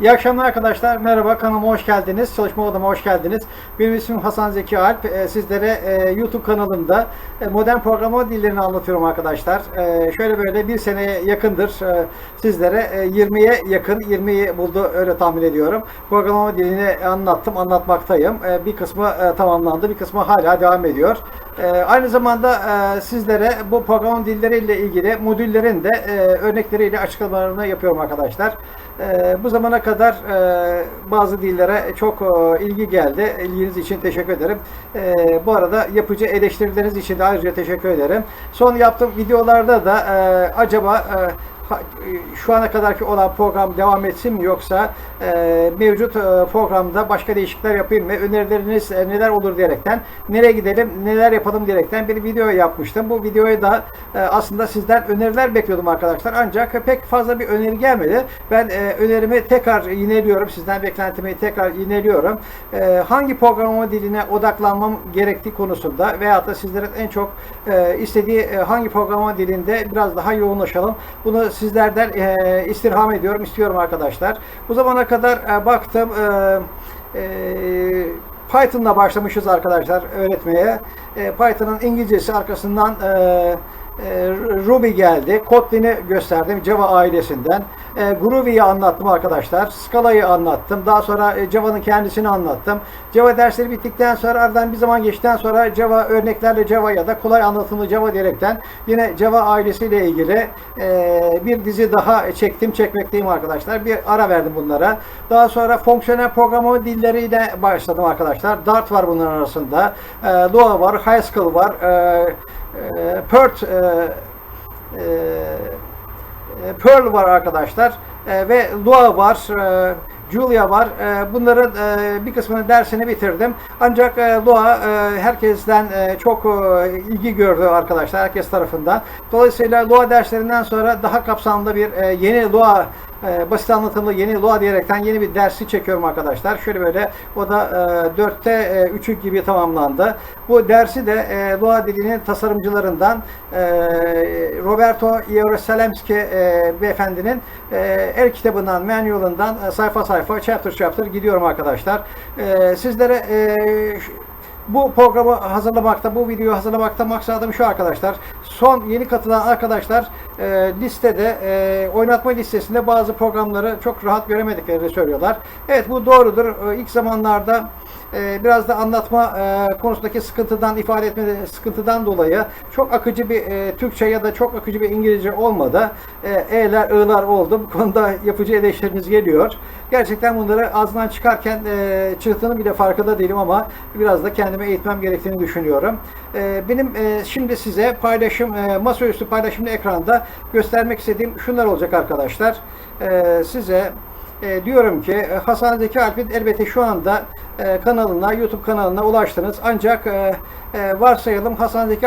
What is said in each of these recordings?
İyi akşamlar arkadaşlar. Merhaba kanalıma hoş geldiniz. Çalışma odama hoş geldiniz. Benim ismim Hasan Zeki Alp. Ee, Sizlere e, YouTube kanalımda e, modern programlama dillerini anlatıyorum arkadaşlar. E, Şöyle böyle bir seneye yakındır sizlere e, 20'ye yakın, 20'yi buldu öyle tahmin ediyorum. Programlama dilini anlattım, anlatmaktayım. Bir kısmı tamamlandı, bir kısmı hala devam ediyor. Aynı zamanda sizlere bu programlama dilleriyle ilgili modüllerin de e, örnekleriyle açıklamalarını yapıyorum arkadaşlar. E, Bu zamana kadar e, bazı dillere çok e, ilgi geldi. İlginiz için teşekkür ederim. E, Bu arada yapıcı eleştirileriniz için de ayrıca teşekkür ederim. Son yaptığım videolarda da e, acaba e, şu ana kadarki olan program devam etsin mi yoksa e, mevcut e, programda başka değişiklikler yapayım mı? Önerileriniz e, neler olur diyerekten, nereye gidelim, neler yapalım diyerekten bir video yapmıştım. Bu videoyu da e, aslında sizden öneriler bekliyordum arkadaşlar. Ancak pek fazla bir öneri gelmedi. Ben e, önerimi tekrar yineliyorum. Sizden beklentimi tekrar yineliyorum. E, hangi programlama diline odaklanmam gerektiği konusunda veyahut da sizlerin en çok e, istediği e, hangi programlama dilinde biraz daha yoğunlaşalım. Bunu sizlerden e, istirham ediyorum, istiyorum arkadaşlar. Bu zamana kadar e, baktım e, e, Python'la başlamışız arkadaşlar öğretmeye. E, Python'ın İngilizcesi arkasından e, e, Ruby geldi. Kotlin'i gösterdim Java ailesinden. E, Groovy'yi anlattım arkadaşlar. Scala'yı anlattım. Daha sonra e, Java'nın kendisini anlattım. Java dersleri bittikten sonra aradan bir zaman geçtikten sonra Java örneklerle Java ya da kolay anlatımlı Java diyerekten yine Java ailesiyle ilgili e, bir dizi daha çektim, çekmekteyim arkadaşlar. Bir ara verdim bunlara. Daha sonra fonksiyonel programlama dilleriyle başladım arkadaşlar. Dart var bunların arasında. E, Lua var, Haskell var. E, e, Perl e, e, e, Perl var arkadaşlar E, ve Lua var, e, Julia var. Bunların bir kısmını dersini bitirdim. Ancak Lua herkesten çok ilgi gördü arkadaşlar, herkes tarafından. Dolayısıyla Lua derslerinden sonra daha kapsamlı bir yeni Lua e, basit anlatımlı yeni Lua diyerekten yeni bir dersi çekiyorum arkadaşlar. Şöyle böyle o da e, 4'te e, 3'ü gibi tamamlandı. Bu dersi de e, Lua dilinin tasarımcılarından e, Roberto Ierosalemski e, beyefendinin e, el kitabından, manualından e, sayfa sayfa, chapter chapter gidiyorum arkadaşlar. E, sizlere e, bu programı hazırlamakta, bu videoyu hazırlamakta maksadım şu arkadaşlar. Son yeni katılan arkadaşlar e, listede, e, oynatma listesinde bazı programları çok rahat göremediklerini söylüyorlar. Evet bu doğrudur. E, ilk zamanlarda e, biraz da anlatma e, konusundaki sıkıntıdan, ifade etme sıkıntıdan dolayı çok akıcı bir e, Türkçe ya da çok akıcı bir İngilizce olmadı. E, E'ler, I'lar oldu. Bu konuda yapıcı eleştiriniz geliyor. Gerçekten bunları ağzından çıkarken e, çıktığının bile farkında değilim ama biraz da kendime eğitmem gerektiğini düşünüyorum. Benim şimdi size paylaşım, e, masaüstü paylaşımlı ekranda göstermek istediğim şunlar olacak arkadaşlar. Size e, diyorum ki e, Hasan elbette şu anda e, kanalına, YouTube kanalına ulaştınız. Ancak e, e, varsayalım Hasan Zeki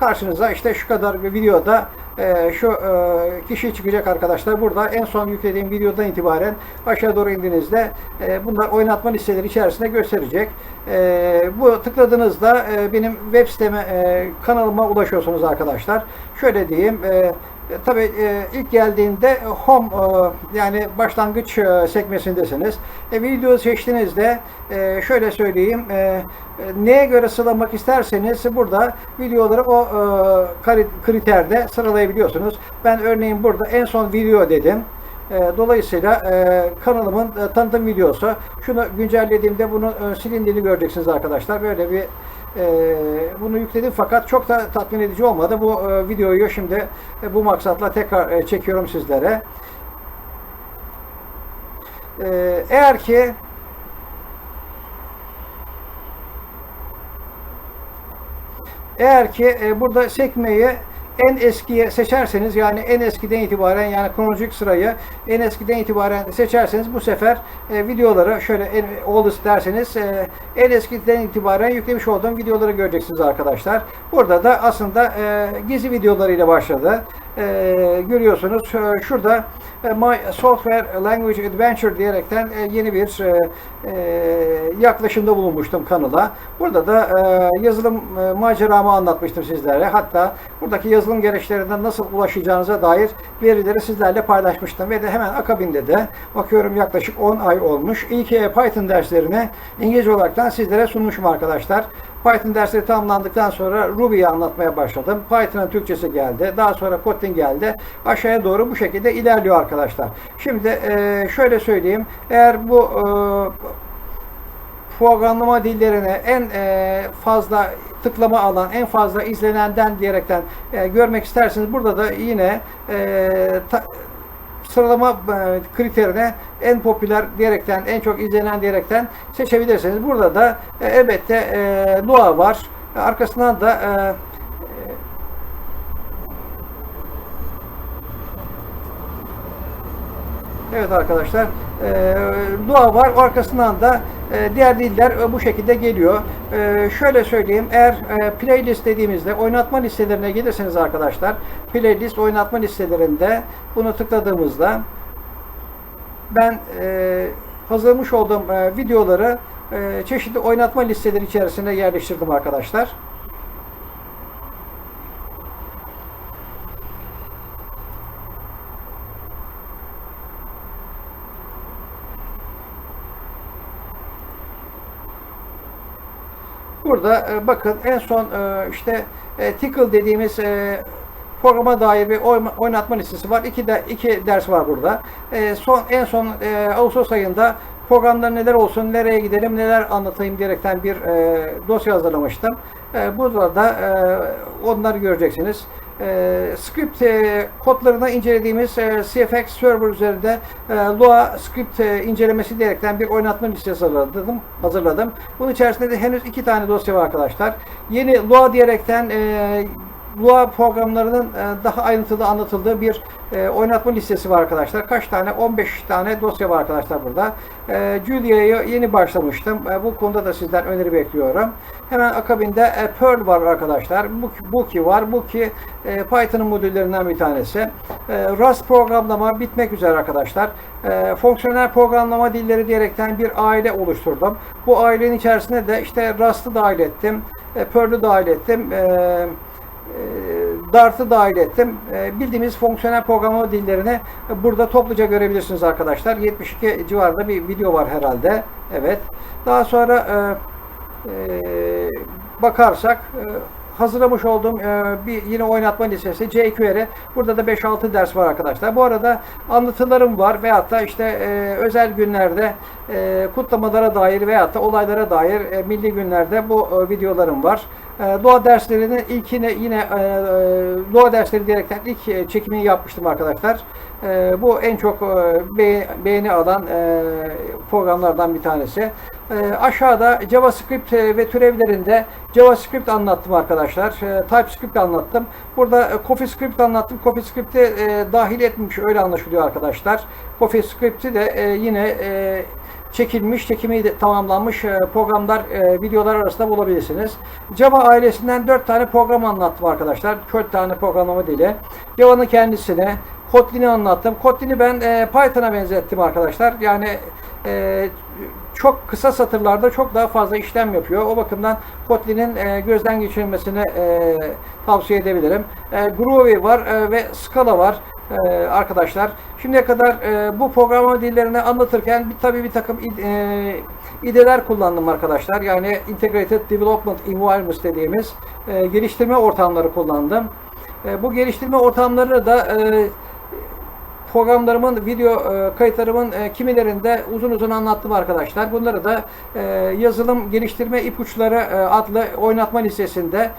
karşınıza işte şu kadar bir videoda e, şu e, kişi çıkacak arkadaşlar. Burada en son yüklediğim videodan itibaren aşağı doğru indiğinizde e, bunlar oynatma listeleri içerisinde gösterecek. E, bu tıkladığınızda e, benim web siteme, e, kanalıma ulaşıyorsunuz arkadaşlar. Şöyle diyeyim, e, Tabii e, ilk geldiğinde home e, yani başlangıç e, sekmesindesiniz. E, video seçtiğinizde e, şöyle söyleyeyim e, e, neye göre sıralamak isterseniz burada videoları o e, kriterde sıralayabiliyorsunuz. Ben örneğin burada en son video dedim. E, Dolayısıyla e, kanalımın e, tanıtım videosu. Şunu güncellediğimde bunun e, silindiğini göreceksiniz arkadaşlar. Böyle bir e, bunu yükledim fakat çok da tatmin edici olmadı. Bu e, videoyu şimdi e, bu maksatla tekrar e, çekiyorum sizlere. E, eğer ki Eğer ki e, burada sekmeyi en eskiye seçerseniz yani en eskiden itibaren yani kronolojik sırayı en eskiden itibaren seçerseniz bu sefer e, videoları şöyle en oldest derseniz e, en eskiden itibaren yüklemiş olduğum videoları göreceksiniz arkadaşlar. Burada da aslında e, gezi videolarıyla başladı. E, görüyorsunuz e, şurada My Software Language Adventure diyerekten e, yeni bir e, e, yaklaşımda bulunmuştum kanala. Burada da e, yazılım e, maceramı anlatmıştım sizlere. Hatta buradaki yazılım gereçlerinden nasıl ulaşacağınıza dair verileri sizlerle paylaşmıştım. Ve de hemen akabinde de bakıyorum yaklaşık 10 ay olmuş. E, Python derslerini İngilizce olaraktan sizlere sunmuşum arkadaşlar. Python dersleri tamamlandıktan sonra Ruby'yi anlatmaya başladım. Python'ın Türkçesi geldi. Daha sonra Kotlin geldi. Aşağıya doğru bu şekilde ilerliyor arkadaşlar. Şimdi e, şöyle söyleyeyim. Eğer bu e, programlama dillerine en e, fazla tıklama alan, en fazla izlenenden diyerekten görmek isterseniz burada da yine e, sıralama e, kriterine en popüler diyerekten, en çok izlenen diyerekten seçebilirsiniz. Burada da e, elbette e, Lua var. Arkasından da e, Evet arkadaşlar, e, dua var. Arkasından da e, diğer diller e, bu şekilde geliyor. E, şöyle söyleyeyim, eğer e, playlist dediğimizde oynatma listelerine gelirseniz arkadaşlar, playlist oynatma listelerinde bunu tıkladığımızda ben e, hazırlamış olduğum e, videoları e, çeşitli oynatma listeleri içerisine yerleştirdim arkadaşlar. Burada e, bakın en son e, işte e, Tickle dediğimiz e, programa dair bir oynatma listesi var. İki, de, iki ders var burada. E, son En son e, Ağustos ayında programda neler olsun, nereye gidelim, neler anlatayım diyerekten bir e, dosya hazırlamıştım. E, burada da e, onları göreceksiniz. E, script e, kodlarını incelediğimiz e, CFX server üzerinde e, Lua script e, incelemesi diyerekten bir oynatma listesi hazırladım. hazırladım. Bunun içerisinde de henüz iki tane dosya var arkadaşlar. Yeni Lua diyerekten e, Lua programlarının e, daha ayrıntılı anlatıldığı bir e, oynatma listesi var arkadaşlar. Kaç tane? 15 tane dosya var arkadaşlar burada. E, Julia'yı yeni başlamıştım. E, bu konuda da sizden öneri bekliyorum. Hemen akabinde e, var arkadaşlar. Bu Buki var. Buki e, Python'ın modüllerinden bir tanesi. Rust programlama bitmek üzere arkadaşlar. Fonksiyonel programlama dilleri diyerekten bir aile oluşturdum. Bu ailenin içerisine de işte Rust'ı dahil ettim. E, Perl'ü dahil ettim. Dart'ı dahil ettim. E, Bildiğimiz fonksiyonel programlama dillerini burada topluca görebilirsiniz arkadaşlar. 72 civarında bir video var herhalde. Evet. Daha sonra e, e, bakarsak e, hazırlamış olduğum bir yine oynatma listesi jQuery. Burada da 5-6 ders var arkadaşlar. Bu arada anlatılarım var veyahut da işte özel günlerde kutlamalara dair veyahut da olaylara dair milli günlerde bu videolarım var. E, doğa derslerinin ilkine yine e, e, doğa dersleri diyerekten ilk e, çekimini yapmıştım arkadaşlar. E, bu en çok e, be- beğeni alan programlardan bir tanesi. E, aşağıda JavaScript ve türevlerinde JavaScript anlattım arkadaşlar. TypeScript anlattım. Burada CoffeeScript anlattım. CoffeeScript'i dahil etmiş öyle anlaşılıyor arkadaşlar. CoffeeScript'i de yine çekilmiş, çekimi tamamlanmış e, programlar, e, videolar arasında bulabilirsiniz. Java ailesinden 4 tane program anlattım arkadaşlar. 4 tane programlama dili. Java'nın kendisine, Kotlin'i anlattım. Kotlin'i ben e, Python'a benzettim arkadaşlar. Yani çok kısa satırlarda çok daha fazla işlem yapıyor. O bakımdan Kotlin'in gözden geçirilmesini tavsiye edebilirim. Groovy var ve Scala var e, arkadaşlar. Şimdiye kadar e, bu programlama dillerini anlatırken tabii bir takım e, ideler kullandım arkadaşlar. Yani Integrated Development Environments dediğimiz e, geliştirme ortamları kullandım. Bu geliştirme ortamları da e, programlarımın, video e, kayıtlarımın e, kimilerinde uzun uzun anlattım arkadaşlar. Bunları da e, yazılım geliştirme ipuçları adlı oynatma listesinde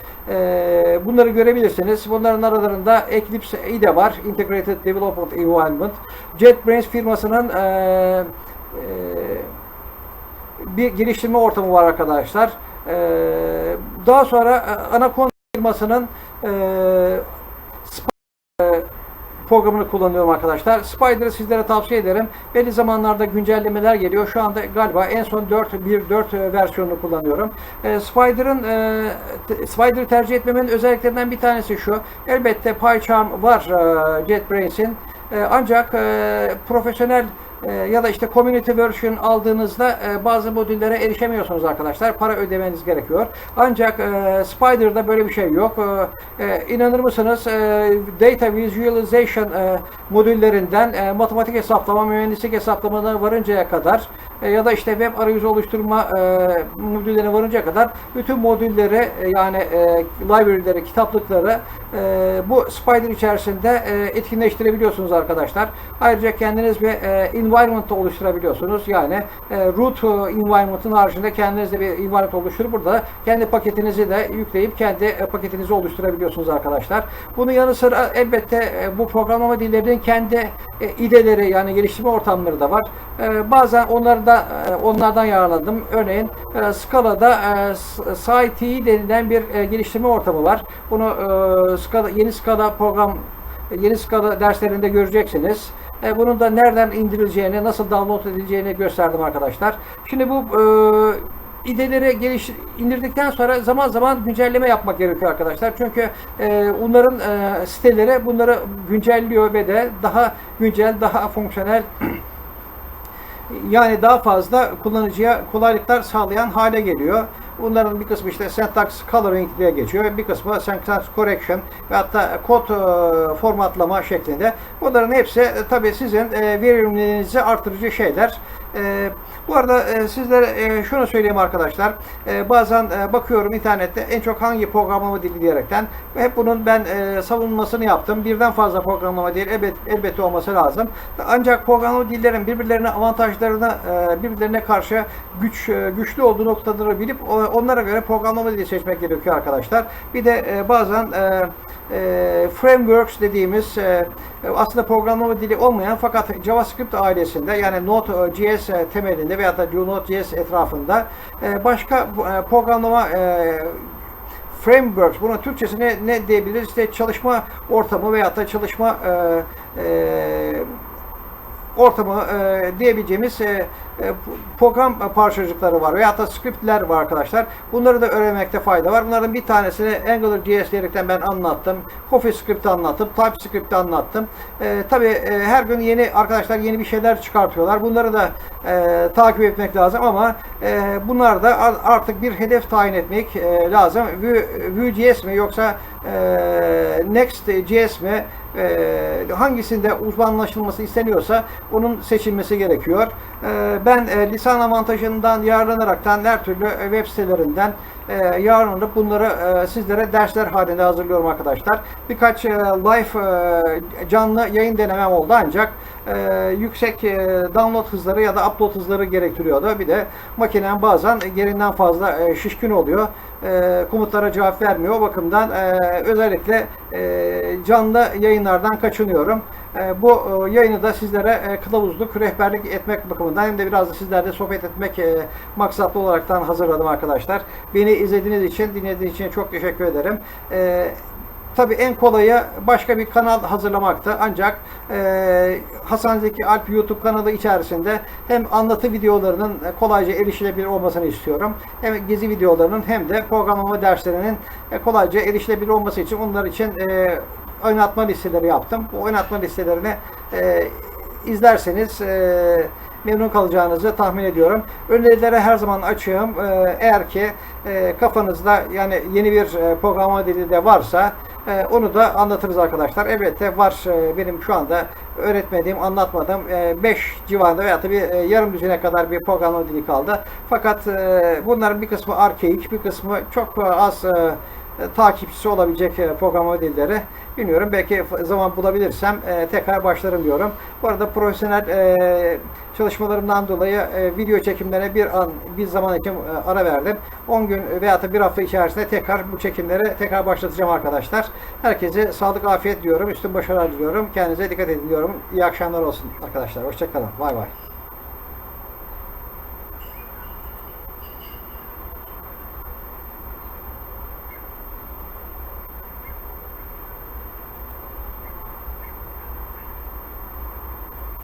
bunları görebilirsiniz. Bunların aralarında Eclipse IDE var. Integrated Development Environment. JetBrains firmasının bir geliştirme ortamı var arkadaşlar. Daha sonra Anaconda firmasının programını kullanıyorum arkadaşlar. Spider'ı sizlere tavsiye ederim. Belli zamanlarda güncellemeler geliyor. Şu anda galiba en son 4.1.4 versiyonunu kullanıyorum. E, Spider'ın e, Spider'ı tercih etmemin özelliklerinden bir tanesi şu. Elbette PyCharm var e. E, ancak e, profesyonel e, ya da işte community version aldığınızda e, bazı modüllere erişemiyorsunuz arkadaşlar. Para ödemeniz gerekiyor. Ancak e, Spider'da böyle bir şey yok. E, e, inanır mısınız e, data visualization e, modüllerinden e, matematik hesaplama, mühendislik hesaplamalarına varıncaya kadar e, ya da işte web arayüzü oluşturma e, modüllerine varıncaya kadar bütün modülleri e, yani e, library'leri, kitaplıkları e, bu Spider içerisinde e, etkinleştirebiliyorsunuz arkadaşlar. Ayrıca kendiniz bir e, environment oluşturabiliyorsunuz. Yani e, root e, environment'ın haricinde kendiniz de bir environment oluşturup burada kendi paketinizi de yükleyip kendi e, paketinizi oluşturabiliyorsunuz arkadaşlar. Bunun yanı sıra elbette e, bu programlama dillerinin kendi e, ideleri yani geliştirme ortamları da var. E, bazen onları da e, onlardan yararlandım. Örneğin e, Scala'da e, SciT denilen bir e, geliştirme ortamı var. Bunu e, Scala, yeni Scala program yeni Scala derslerinde göreceksiniz. E, bunun da nereden indirileceğini, nasıl download edileceğini gösterdim arkadaşlar. Şimdi bu e, ideleri geliş indirdikten sonra zaman zaman güncelleme yapmak gerekiyor arkadaşlar. Çünkü e, onların e, siteleri bunları güncelliyor ve de daha güncel, daha fonksiyonel yani daha fazla kullanıcıya kolaylıklar sağlayan hale geliyor. Bunların bir kısmı işte syntax coloring diye geçiyor. Bir kısmı syntax correction ve hatta kod e, formatlama şeklinde. Bunların hepsi e, tabii sizin e, verimliliğinizi artırıcı şeyler. E, bu arada e, sizlere e, şunu söyleyeyim arkadaşlar. E, bazen e, bakıyorum internette en çok hangi programlama dili diyerekten ve hep bunun ben e, savunmasını yaptım. Birden fazla programlama dili elbet, elbette olması lazım. Ancak programlama dillerin birbirlerine avantajlarını e, birbirlerine karşı güç e, güçlü olduğu noktaları bilip onlara göre programlama dili seçmek gerekiyor arkadaşlar. Bir de e, bazen e, e, frameworks dediğimiz e, aslında programlama dili olmayan fakat JavaScript ailesinde yani Node.js e, temelinde veya da Node.js etrafında e, başka e, programlama frameworks, bunun Türkçesi ne, ne diyebiliriz? İşte çalışma ortamı veya da çalışma e, e, ortamı e, diyebileceğimiz e, e, program parçacıkları var veya da scriptler var arkadaşlar. Bunları da öğrenmekte fayda var. Bunların bir tanesini AngularJS diyerekten ben anlattım. CoffeeScript'i anlattım. TypeScript'i anlattım. E, Tabi e, her gün yeni arkadaşlar yeni bir şeyler çıkartıyorlar. Bunları da e, takip etmek lazım ama e, bunlar da artık bir hedef tayin etmek e, lazım. Vue.js mi yoksa e, Next.js mi e, hangisinde uzmanlaşılması isteniyorsa onun seçilmesi gerekiyor. E, ben e, lisan avantajından yararlanaraktan her türlü web sitelerinden e, yararlanıp bunları e, sizlere dersler halinde hazırlıyorum arkadaşlar. Birkaç e, live e, canlı yayın denemem oldu ancak yüksek download hızları ya da upload hızları gerektiriyordu. Bir de makinem bazen gerinden fazla şişkin oluyor. E, komutlara cevap vermiyor. O bakımdan özellikle canlı yayınlardan kaçınıyorum. E, bu e, yayını da sizlere e, kılavuzluk, rehberlik etmek bakımından hem de biraz da sizlerle sohbet etmek e, maksatlı olaraktan hazırladım arkadaşlar. Beni izlediğiniz için, dinlediğiniz için çok teşekkür ederim. Tabi en kolayı başka bir kanal hazırlamaktı. Ancak e, Hasan Zeki Alp YouTube kanalı içerisinde hem anlatı videolarının kolayca erişilebilir olmasını istiyorum. Hem gezi videolarının hem de programlama derslerinin kolayca erişilebilir olması için onlar için e, oynatma listeleri yaptım. Bu oynatma listelerini e, izlerseniz e, memnun kalacağınızı tahmin ediyorum. Önerilere her zaman açığım. E, eğer ki e, kafanızda yani yeni bir e, programlama dili de varsa e, onu da anlatırız arkadaşlar. Elbette var e, benim şu anda öğretmediğim, anlatmadığım 5 e, civarında veya da bir e, yarım düzine kadar bir programlama dili kaldı. Fakat e, bunların bir kısmı arkeik, bir kısmı çok az e, takipçisi olabilecek e, dilleri. Bilmiyorum belki zaman bulabilirsem e, tekrar başlarım diyorum. Bu arada profesyonel e, çalışmalarımdan dolayı e, video çekimlerine bir an bir zaman için e, ara verdim. 10 gün veya da bir hafta içerisinde tekrar bu çekimleri tekrar başlatacağım arkadaşlar. Herkese sağlık, afiyet diyorum. Üstün başarılar diliyorum. Kendinize dikkat edin. İyi akşamlar olsun arkadaşlar. Hoşçakalın. Bay bay.